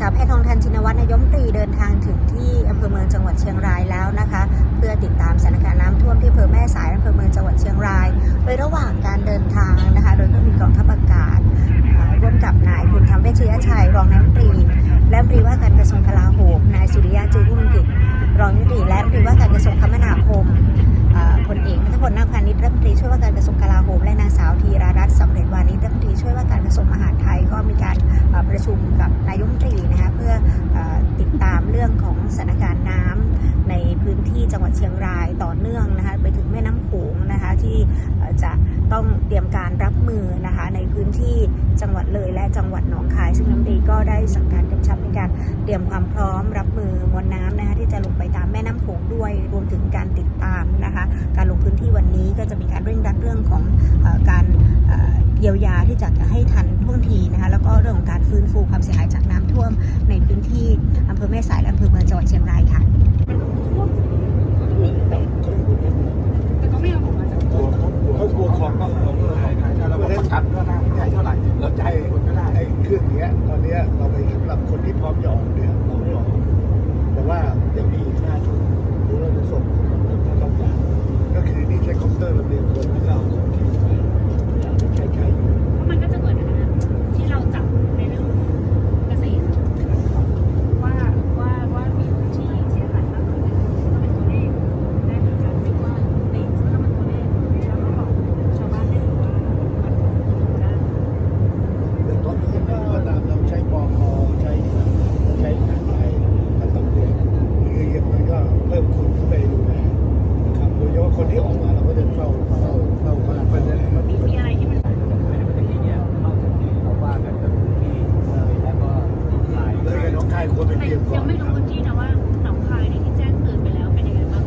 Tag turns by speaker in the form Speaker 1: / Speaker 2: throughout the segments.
Speaker 1: สาวแพทองทันชินวัฒน์นายมตรีเดินทางถึงที่อำเภอเมืองจังหวัดเชียงรายแล้วนะคะ เพื่อติดตามสถานการณ์น้ำท่วมที่อำเภอแม่สายอำเภอเมืองจังหวัดเชียงราย โดยระหว่างการเดินทางนะคะ โดยก็มีกองทัพอากาศร่วมกับนายบุญธรรมเวชยชัยรองนายมตรีและมตรีว่าการกระทรวงกลาโหมนายสุริยะจึงรุ่งกิจรองนายมตรีและมตรีว่า พลนาคพานิชรัฐมนตรีช่วยว่าการกระทรวงกลาโหมและนางสาวธีรารัตน์สำเร็จวานิชรัฐมนตรีช่วยว่าการกระทรวงมหาดไทยก็มีการประชุมกับนายกรัฐมนตรีนะคะเพื่อติดตามเรื่องของสถานการณ์น้ำในพื้นที่จังหวัดเชียงรายต่อเนื่องนะคะไปถึงแม่น้ำโขงนะคะที่จะต้องเตรียมการรับมือนะคะในพื้นที่จังหวัดเลยและจังหวัดหนองคาย ซึ่งน้ำดีก็ได้สั่งการกำชับในการเตรียมความพร้อมรับมือมวลน้ำนะคะที่จะลงไปตามแม่น้ำโขงด้วยรวมถึงการติดตาม จะมีการเร่งรัดเรื่องของอการเยียวยาที่จะให้ทันท่วงทีนะคะแล้วก็เรื่องของการฟื้นฟูความเสียหายจากน้ำท่วมในพื้นที่อำเภอแม่สายและอำเภอเมืองจังหวัดเชียงรายค่ะ
Speaker 2: แต่ก็ไม่เอาออกมาจาก
Speaker 3: เขากลัวของก็เราไม่ได้ชัดว่าทางใหญ่เท่าไหร่เราใจคนก็ได้ไอ้เครื่องนี้ตอนนี้เราไปสำหรับคนที่พร้อมจะออกเนี่ยเราไม่ออกแต่ว่ายังมีอีกห้าชุดหรือเราจะส่งถ้าต้องการก็คือนี่แค่คอมพิวเตอร์ลำเลียงคนที่เราส่งทีไปอยากจะใช้ใช้อยู่
Speaker 2: เพราะมันก็จะเหมือนกันนะที่เราจับในเรื่องเกษตรว่าว่าว่ามีพื้นที่เสียหายมากน้อยแค่ไหนก็เป็นตัวเลขได้เหมือนกันไม่ว่าในถ้ามันตัวเลขแล้วก็บอกชาวบ้านได้เลยว่ามันทำได้
Speaker 3: แต่ตอนนี้ยังไงก็ตามเราใช้ปอคอใช้ใช้ทางไลน์มันต้องเรียนหรือยังไงก็เพิ่มคนเข้าไปดูแลนะครับโดยเฉพาะคนที่ออกมาเราก็จะเฝ้าเฝ้าเฝ้าบ้านเฝ้าอะไร
Speaker 2: มีมีอะไรที่มัน
Speaker 3: เลยกับน้องชายควรไป
Speaker 2: ไม่
Speaker 3: เตรียมก่อ
Speaker 2: ยั
Speaker 3: น
Speaker 2: งไม่รู้พื้นที่นะว่าหนองคายเนี่ยที่แจ้งเตือนไปแล้วเป็นยังไงบ้าง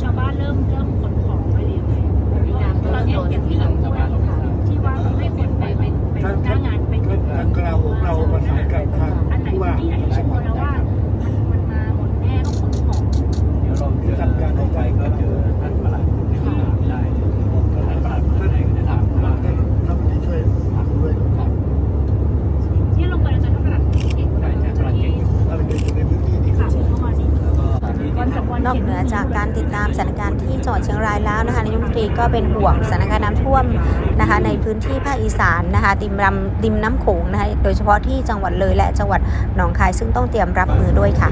Speaker 2: ชาวบ้านเริ่มเริ่มขนของไปหรือยังไงตอนนี้อย่างที่หญิงพูดที่ว่าให้คนไปไปไป หน้างานไปถึง
Speaker 3: ทางกลาโหมเราประสานกับทาง
Speaker 2: อันไหน
Speaker 3: ผู้ว่า
Speaker 2: ที่ไหนชัวร์ นอ
Speaker 4: กเหนื
Speaker 3: อ
Speaker 1: จากการติดตามสถานการณ์ที่จังหวัดเชียงรายแล้วนะคะนายกรัฐมนตรีก็เป็นห่วงสถานการณ์น้ำท่วมนะคะในพื้นที่ภาคอีสานนะคะติมลำดิมน้ำโขงนะคะโดยเฉพาะที่จังหวัดเลยและจังหวัดหนองคายซึ่งต้องเตรียมรับมือด้วยค่ะ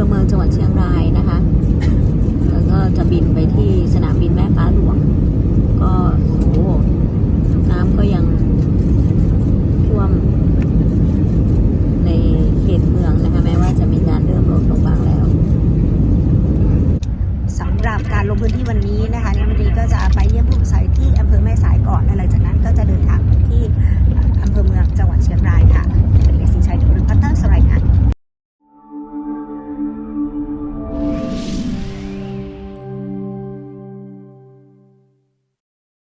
Speaker 1: อเมื
Speaker 4: อง
Speaker 1: จังหวัดเชียงรายนะ
Speaker 4: คะ แล้วก็จะ
Speaker 1: บินไปที่สนา
Speaker 4: มบินแม่ฟ้าหลวง ก็